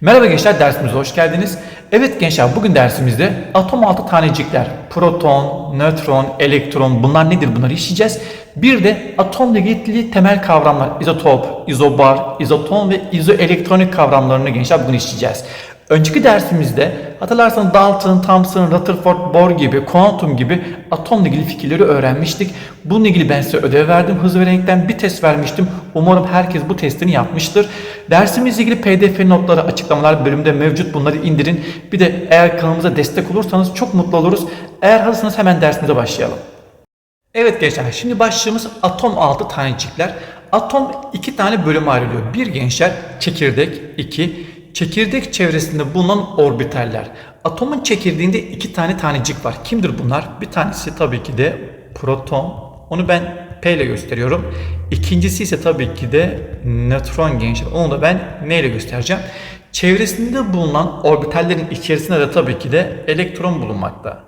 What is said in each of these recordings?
Merhaba gençler dersimize hoş geldiniz. Evet gençler bugün dersimizde atom altı tanecikler, proton, nötron, elektron bunlar nedir bunları işleyeceğiz. Bir de atomla ilgili temel kavramlar izotop, izobar, izoton ve izoelektronik kavramlarını gençler bugün işleyeceğiz. Önceki dersimizde hatırlarsanız Dalton, Thomson, Rutherford, Bohr gibi, kuantum gibi atomla ilgili fikirleri öğrenmiştik. Bununla ilgili ben size ödev verdim. Hız ve renkten bir test vermiştim. Umarım herkes bu testini yapmıştır. Dersimizle ilgili pdf notları açıklamalar bölümünde mevcut. Bunları indirin. Bir de eğer kanalımıza destek olursanız çok mutlu oluruz. Eğer hazırsanız hemen dersimize başlayalım. Evet gençler şimdi başlığımız atom altı tanecikler. Atom iki tane bölüme ayrılıyor. Bir gençler çekirdek, iki çekirdek çevresinde bulunan orbitaller. Atomun çekirdeğinde iki tane tanecik var. Kimdir bunlar? Bir tanesi tabii ki de proton. Onu ben P ile gösteriyorum. İkincisi ise tabii ki de nötron gençler. Onu da ben N ile göstereceğim. Çevresinde bulunan orbitallerin içerisinde de tabii ki de elektron bulunmakta.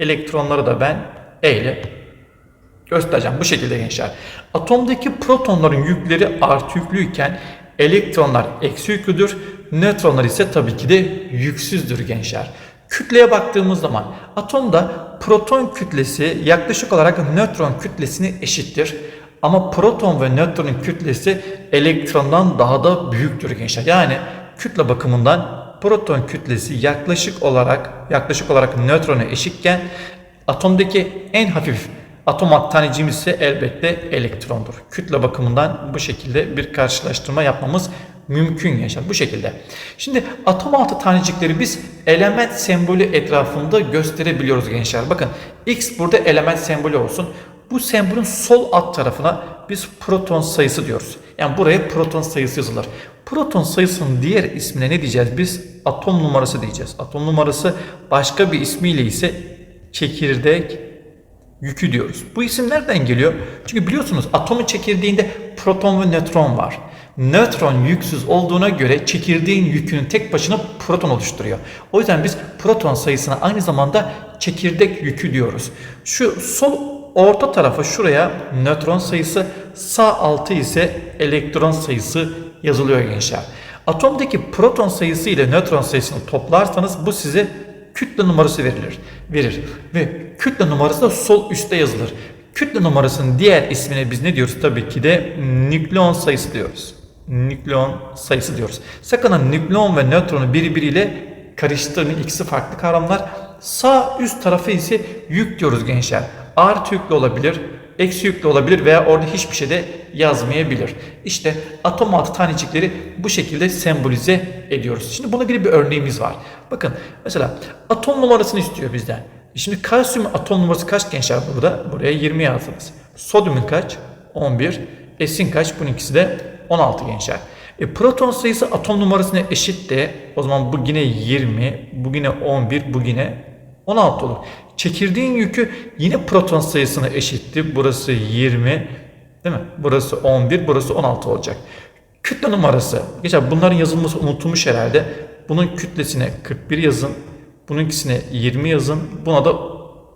Elektronları da ben E ile göstereceğim bu şekilde gençler. Atomdaki protonların yükleri artı yüklüyken elektronlar eksi yüklüdür. Nötronlar ise tabii ki de yüksüzdür gençler. Kütleye baktığımız zaman atomda proton kütlesi yaklaşık olarak nötron kütlesine eşittir. Ama proton ve nötronun kütlesi elektrondan daha da büyüktür gençler. Yani kütle bakımından proton kütlesi yaklaşık olarak yaklaşık olarak nötrona eşitken atomdaki en hafif atom tanecimiz ise elbette elektrondur. Kütle bakımından bu şekilde bir karşılaştırma yapmamız mümkün gençler bu şekilde. Şimdi atom altı tanecikleri biz element sembolü etrafında gösterebiliyoruz gençler. Bakın X burada element sembolü olsun. Bu sembolün sol alt tarafına biz proton sayısı diyoruz. Yani buraya proton sayısı yazılır. Proton sayısının diğer ismine ne diyeceğiz? Biz atom numarası diyeceğiz. Atom numarası başka bir ismiyle ise çekirdek yükü diyoruz. Bu isim nereden geliyor? Çünkü biliyorsunuz atomun çekirdeğinde proton ve nötron var. Nötron yüksüz olduğuna göre çekirdeğin yükünün tek başına proton oluşturuyor. O yüzden biz proton sayısına aynı zamanda çekirdek yükü diyoruz. Şu sol orta tarafa şuraya nötron sayısı, sağ altı ise elektron sayısı yazılıyor gençler. Atomdaki proton sayısı ile nötron sayısını toplarsanız bu size kütle numarası verilir. Verir. Ve kütle numarası da sol üstte yazılır. Kütle numarasının diğer ismine biz ne diyoruz? Tabii ki de nükleon sayısı diyoruz. Nükleon sayısı diyoruz. Sakın ha nükleon ve nötronu birbiriyle karıştırmayın. İkisi farklı kavramlar. Sağ üst tarafı ise yük diyoruz gençler. Artı yüklü olabilir, eksi yüklü olabilir veya orada hiçbir şey de yazmayabilir. İşte atom altı tanecikleri bu şekilde sembolize ediyoruz. Şimdi buna ilgili bir örneğimiz var. Bakın mesela atom numarasını istiyor bizden. Şimdi kalsiyum atom numarası kaç gençler burada? Buraya 20 yazdınız. Sodyumun kaç? 11. Esin kaç? Bunun ikisi de 16 gençler. E, proton sayısı atom numarasına eşit de o zaman bu yine 20, bu yine 11, bu yine 16 olur. Çekirdeğin yükü yine proton sayısına eşitti. Burası 20, değil mi? Burası 11, burası 16 olacak. Kütle numarası. Geçer bunların yazılması unutulmuş herhalde. Bunun kütlesine 41 yazın. Bununkisine 20 yazın. Buna da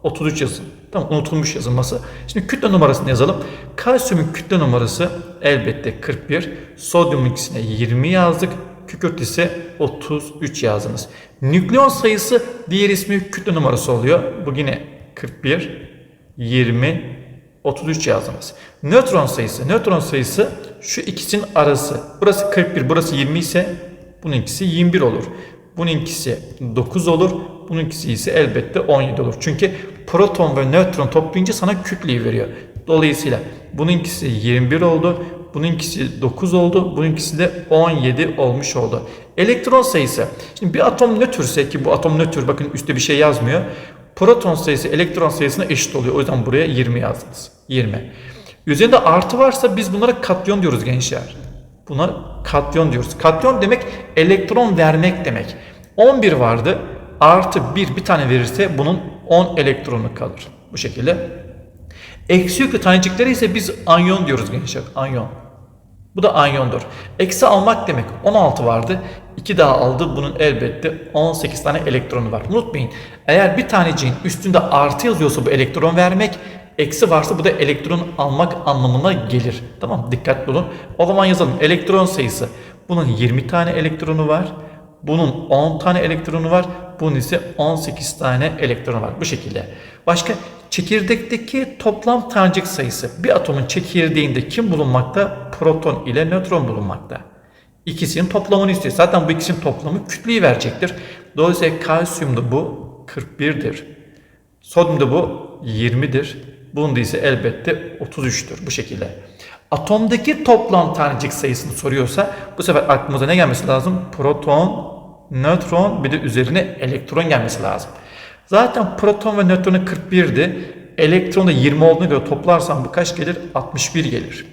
33 yazın. Tamam unutulmuş yazılması. Şimdi kütle numarasını yazalım. Kalsiyumun kütle numarası elbette 41. Sodyumun ikisine 20 yazdık. Kükürt ise 33 yazdınız. Nükleon sayısı diğer ismi kütle numarası oluyor. Bu yine 41, 20, 33 yazdınız. Nötron sayısı, nötron sayısı şu ikisinin arası. Burası 41, burası 20 ise bunun ikisi 21 olur. Bunun ikisi 9 olur. Bunun ikisi ise elbette 17 olur. Çünkü proton ve nötron toplayınca sana kütleyi veriyor. Dolayısıyla bunun ikisi 21 oldu. Bunun ikisi 9 oldu. Bunun ikisi de 17 olmuş oldu. Elektron sayısı. Şimdi bir atom nötrse ki bu atom nötr bakın üstte bir şey yazmıyor. Proton sayısı elektron sayısına eşit oluyor. O yüzden buraya 20 yazdınız. 20. Üzerinde artı varsa biz bunlara katyon diyoruz gençler. Buna katyon diyoruz. Katyon demek elektron vermek demek. 11 vardı. Artı 1 bir tane verirse bunun 10 elektronu kalır. Bu şekilde. Eksi yüklü tanecikleri ise biz anyon diyoruz gençler. Anyon. Bu da anyondur. Eksi almak demek 16 vardı. 2 daha aldı. Bunun elbette 18 tane elektronu var. Unutmayın eğer bir taneciğin üstünde artı yazıyorsa bu elektron vermek eksi varsa bu da elektron almak anlamına gelir. Tamam dikkatli olun. O zaman yazalım elektron sayısı. Bunun 20 tane elektronu var. Bunun 10 tane elektronu var. Bunun ise 18 tane elektronu var. Bu şekilde. Başka çekirdekteki toplam tanecik sayısı. Bir atomun çekirdeğinde kim bulunmakta? Proton ile nötron bulunmakta. İkisinin toplamını istiyor. Zaten bu ikisinin toplamı kütleyi verecektir. Dolayısıyla kalsiyumda bu 41'dir. Sodyumda bu 20'dir. Bunda ise elbette 33'tür bu şekilde. Atomdaki toplam tanecik sayısını soruyorsa bu sefer aklımıza ne gelmesi lazım? Proton, nötron bir de üzerine elektron gelmesi lazım. Zaten proton ve nötronu 41'di. Elektron da 20 olduğuna göre toplarsam bu kaç gelir? 61 gelir.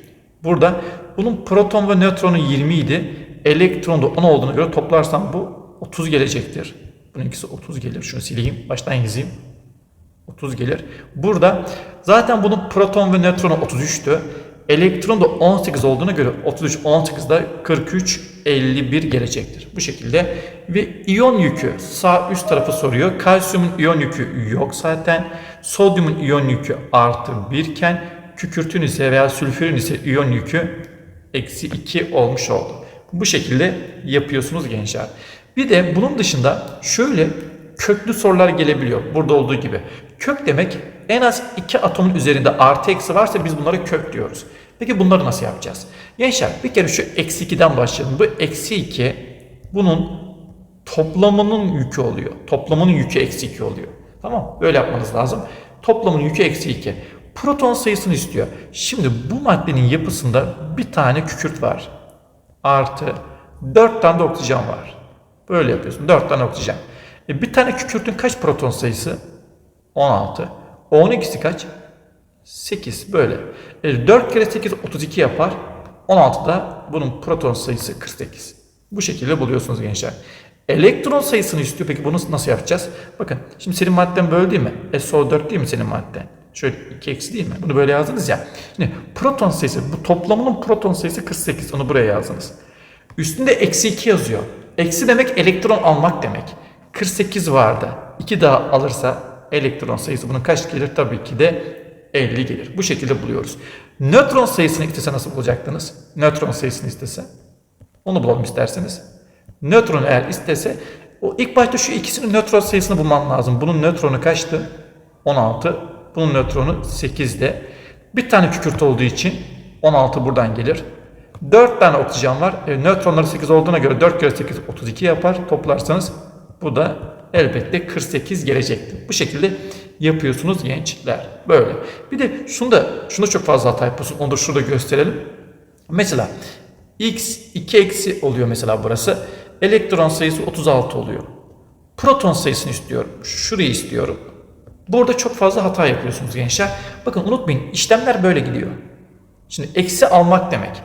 Burada bunun proton ve nötronu 20 idi. Elektron da 10 olduğuna göre toplarsam bu 30 gelecektir. Bunun ikisi 30 gelir. Şunu sileyim. Baştan yazayım. 30 gelir. Burada zaten bunun proton ve nötronu 33'tü. Elektron da 18 olduğuna göre 33 18'da 43 51 gelecektir. Bu şekilde ve iyon yükü sağ üst tarafı soruyor. Kalsiyumun iyon yükü yok zaten. Sodyumun iyon yükü artı 1 iken kükürtün ise veya sülfürün ise iyon yükü eksi 2 olmuş oldu. Bu şekilde yapıyorsunuz gençler. Bir de bunun dışında şöyle köklü sorular gelebiliyor. Burada olduğu gibi. Kök demek en az iki atomun üzerinde artı eksi varsa biz bunlara kök diyoruz. Peki bunları nasıl yapacağız? Gençler bir kere şu eksi 2'den başlayalım. Bu eksi 2 bunun toplamının yükü oluyor. Toplamının yükü eksi 2 oluyor. Tamam Böyle yapmanız lazım. Toplamının yükü eksi 2. Proton sayısını istiyor. Şimdi bu maddenin yapısında bir tane kükürt var. Artı 4 tane de oksijen var. Böyle yapıyorsun. 4 tane oksijen. E bir tane kükürtün kaç proton sayısı? 16. O 12'si kaç? 8 böyle. E 4 kere 8 32 yapar. 16'da bunun proton sayısı 48. Bu şekilde buluyorsunuz gençler. Elektron sayısını istiyor. Peki bunu nasıl yapacağız? Bakın şimdi senin madden böyle değil mi? SO4 değil mi senin madden? Şöyle 2 eksi değil mi? Bunu böyle yazdınız ya. Şimdi proton sayısı bu toplamının proton sayısı 48. Onu buraya yazdınız. Üstünde eksi 2 yazıyor. Eksi demek elektron almak demek. 48 vardı. 2 daha alırsa elektron sayısı bunun kaç gelir? Tabii ki de 50 gelir. Bu şekilde buluyoruz. Nötron sayısını istese nasıl bulacaktınız? Nötron sayısını istese. Onu bulalım isterseniz. Nötron eğer istese o ilk başta şu ikisinin nötron sayısını bulman lazım. Bunun nötronu kaçtı? 16. Bunun nötronu 8'de. Bir tane kükürt olduğu için 16 buradan gelir. 4 tane oksijen var. E, nötronları 8 olduğuna göre 4 kere 8 32 yapar. Toplarsanız bu da elbette 48 gelecektir. Bu şekilde yapıyorsunuz gençler. Böyle. Bir de şunu da şunu çok fazla hata yapıyorsun. Onu da şurada gösterelim. Mesela x 2 eksi oluyor mesela burası. Elektron sayısı 36 oluyor. Proton sayısını istiyorum. Şurayı istiyorum. Burada çok fazla hata yapıyorsunuz gençler. Bakın unutmayın işlemler böyle gidiyor. Şimdi eksi almak demek.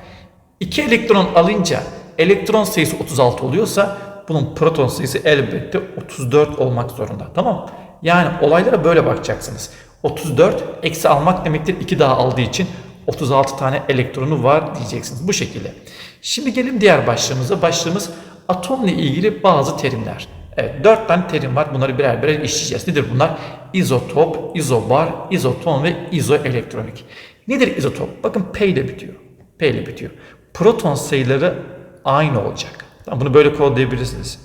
2 elektron alınca elektron sayısı 36 oluyorsa bunun proton sayısı elbette 34 olmak zorunda. Tamam? Yani olaylara böyle bakacaksınız. 34 eksi almak demektir 2 daha aldığı için 36 tane elektronu var diyeceksiniz. Bu şekilde. Şimdi gelin diğer başlığımıza. Başlığımız atomla ilgili bazı terimler. Evet 4 tane terim var. Bunları birer birer işleyeceğiz. Nedir bunlar? İzotop, izobar, izoton ve izoelektronik. Nedir izotop? Bakın P ile bitiyor. P ile bitiyor. Proton sayıları aynı olacak. Bunu böyle kodlayabilirsiniz.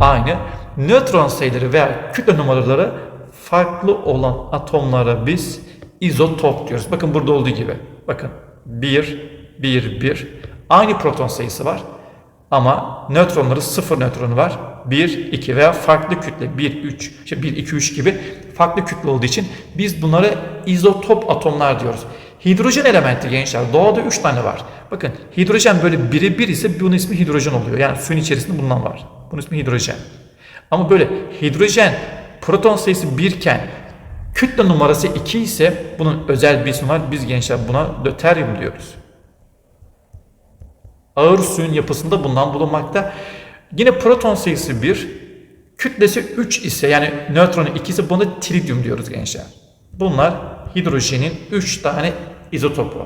Aynı. Nötron sayıları veya kütle numaraları farklı olan atomlara biz izotop diyoruz. Bakın burada olduğu gibi. Bakın 1, 1, 1. Aynı proton sayısı var. Ama nötronları sıfır nötronu var. 1, 2 veya farklı kütle 1, 3, işte 1, 2, 3 gibi farklı kütle olduğu için biz bunlara izotop atomlar diyoruz. Hidrojen elementi gençler doğada 3 tane var. Bakın hidrojen böyle biri bir ise bunun ismi hidrojen oluyor. Yani suyun içerisinde bulunan var. Bunun ismi hidrojen. Ama böyle hidrojen proton sayısı 1 iken kütle numarası 2 ise bunun özel bir ismi var. Biz gençler buna döteryum diyoruz. Ağır suyun yapısında bundan bulunmakta. Yine proton sayısı 1, kütlesi 3 ise yani nötronu 2 ise buna trityum diyoruz gençler. Bunlar hidrojenin 3 tane izotopu.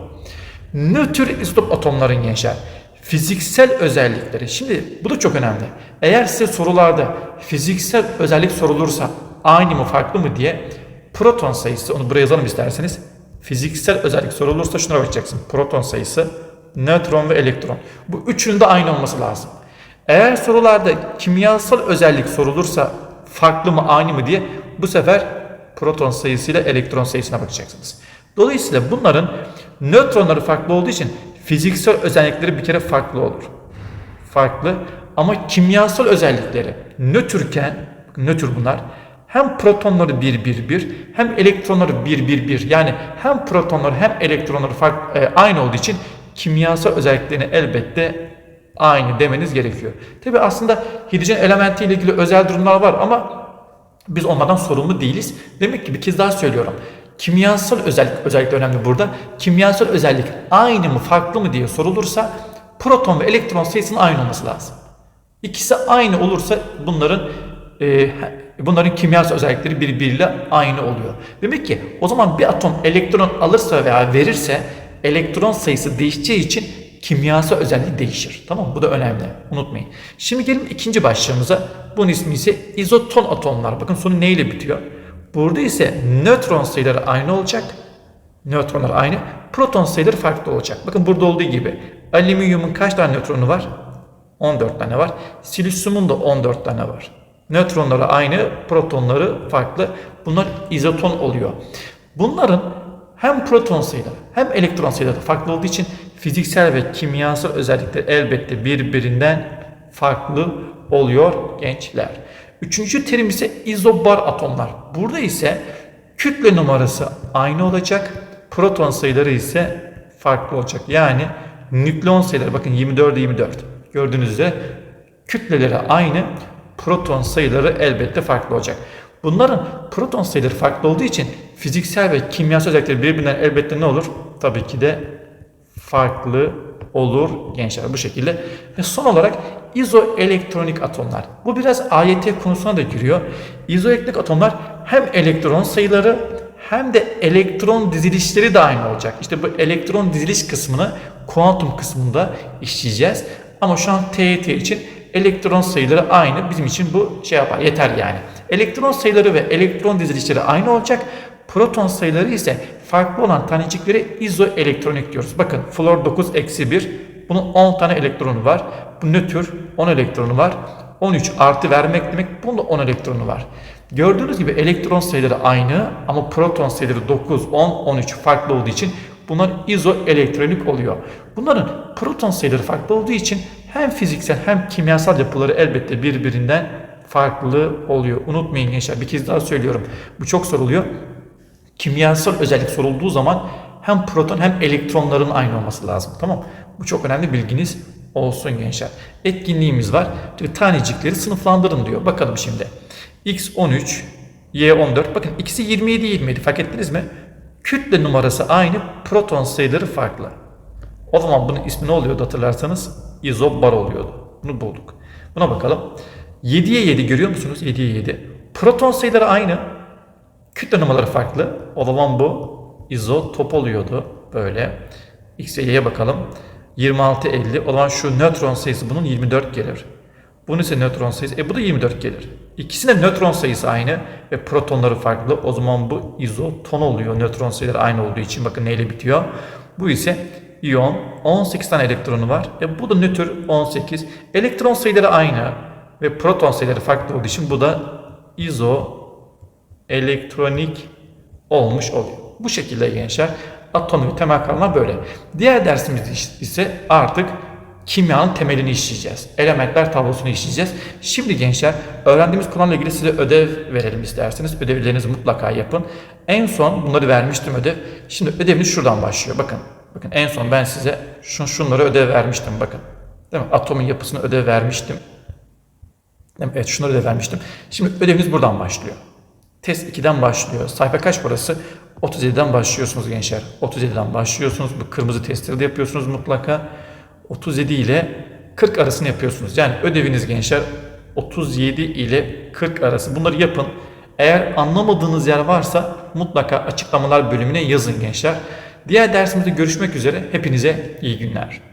Nötr izotop atomların gençler. fiziksel özellikleri. Şimdi bu da çok önemli. Eğer size sorularda fiziksel özellik sorulursa aynı mı farklı mı diye proton sayısı onu buraya yazalım isterseniz. Fiziksel özellik sorulursa şuna bakacaksın. Proton sayısı, nötron ve elektron. Bu üçünün de aynı olması lazım. Eğer sorularda kimyasal özellik sorulursa farklı mı aynı mı diye bu sefer proton sayısıyla elektron sayısına bakacaksınız. Dolayısıyla bunların nötronları farklı olduğu için fiziksel özellikleri bir kere farklı olur. Farklı ama kimyasal özellikleri nötrken, nötr bunlar hem protonları 1 1 1 hem elektronları 1 1 1 yani hem protonları hem elektronları fark, e, aynı olduğu için kimyasal özelliklerini elbette aynı demeniz gerekiyor. Tabi aslında hidrojen elementi ile ilgili özel durumlar var ama biz onlardan sorumlu değiliz. Demek ki bir kez daha söylüyorum. Kimyasal özellik özellikle önemli burada. Kimyasal özellik aynı mı farklı mı diye sorulursa proton ve elektron sayısının aynı olması lazım. İkisi aynı olursa bunların e, bunların kimyasal özellikleri birbiriyle aynı oluyor. Demek ki o zaman bir atom elektron alırsa veya verirse elektron sayısı değişeceği için kimyasal özelliği değişir. Tamam mı? Bu da önemli. Unutmayın. Şimdi gelin ikinci başlığımıza. Bunun ismi ise izoton atomlar. Bakın sonu neyle bitiyor? Burada ise nötron sayıları aynı olacak. Nötronlar aynı. Proton sayıları farklı olacak. Bakın burada olduğu gibi. Alüminyumun kaç tane nötronu var? 14 tane var. Silisyumun da 14 tane var. Nötronları aynı, protonları farklı. Bunlar izoton oluyor. Bunların hem proton sayıları hem elektron sayıları farklı olduğu için fiziksel ve kimyasal özellikleri elbette birbirinden farklı oluyor gençler. Üçüncü terim ise izobar atomlar. Burada ise kütle numarası aynı olacak. Proton sayıları ise farklı olacak. Yani nükleon sayıları bakın 24'e 24. Gördüğünüz üzere kütleleri aynı. Proton sayıları elbette farklı olacak. Bunların proton sayıları farklı olduğu için fiziksel ve kimyasal özellikleri birbirinden elbette ne olur? Tabii ki de farklı olur gençler bu şekilde. Ve son olarak izoelektronik atomlar. Bu biraz AYT konusuna da giriyor. İzoelektronik atomlar hem elektron sayıları hem de elektron dizilişleri de aynı olacak. İşte bu elektron diziliş kısmını kuantum kısmında işleyeceğiz. Ama şu an TET için elektron sayıları aynı. Bizim için bu şey yapar yeter yani. Elektron sayıları ve elektron dizilişleri aynı olacak. Proton sayıları ise farklı olan tanecikleri izoelektronik diyoruz. Bakın flor 9 eksi 1. Bunun 10 tane elektronu var. Bu nötr 10 elektronu var. 13 artı vermek demek bunun da 10 elektronu var. Gördüğünüz gibi elektron sayıları aynı ama proton sayıları 9, 10, 13 farklı olduğu için bunlar izoelektronik oluyor. Bunların proton sayıları farklı olduğu için hem fiziksel hem kimyasal yapıları elbette birbirinden farklı oluyor. Unutmayın gençler bir kez daha söylüyorum. Bu çok soruluyor. Kimyasal özellik sorulduğu zaman hem proton hem elektronların aynı olması lazım. Tamam Bu çok önemli bilginiz olsun gençler. Etkinliğimiz var. Tanecikleri sınıflandırın diyor. Bakalım şimdi. X13, Y14. Bakın ikisi 27 27 fark ettiniz mi? Kütle numarası aynı, proton sayıları farklı. O zaman bunun ismi ne oluyordu hatırlarsanız? İzobar oluyordu. Bunu bulduk. Buna bakalım. 7'ye 7 görüyor musunuz? 7'ye 7. Proton sayıları aynı. Kütle numaraları farklı. O zaman bu izotop oluyordu. Böyle. X ve Y'ye bakalım. 26, 50. O zaman şu nötron sayısı bunun 24 gelir. Bunun ise nötron sayısı. E bu da 24 gelir. İkisinin nötron sayısı aynı ve protonları farklı. O zaman bu izoton oluyor. Nötron sayıları aynı olduğu için. Bakın neyle bitiyor. Bu ise iyon. 18 tane elektronu var. E bu da nötr 18. Elektron sayıları aynı ve proton sayıları farklı olduğu için bu da izo elektronik olmuş oluyor. Bu şekilde gençler atomun temel kavramlar böyle. Diğer dersimiz ise artık kimyanın temelini işleyeceğiz. Elementler tablosunu işleyeceğiz. Şimdi gençler öğrendiğimiz konularla ilgili size ödev verelim isterseniz. Ödevlerinizi mutlaka yapın. En son bunları vermiştim ödev. Şimdi ödeviniz şuradan başlıyor. Bakın. Bakın en son ben size şun, şunları ödev vermiştim bakın. Değil mi? Atomun yapısını ödev vermiştim. Evet şunları da vermiştim. Şimdi ödeviniz buradan başlıyor. Test 2'den başlıyor. Sayfa kaç burası? 37'den başlıyorsunuz gençler. 37'den başlıyorsunuz. Bu kırmızı testleri de yapıyorsunuz mutlaka. 37 ile 40 arasını yapıyorsunuz. Yani ödeviniz gençler 37 ile 40 arası. Bunları yapın. Eğer anlamadığınız yer varsa mutlaka açıklamalar bölümüne yazın gençler. Diğer dersimizde görüşmek üzere. Hepinize iyi günler.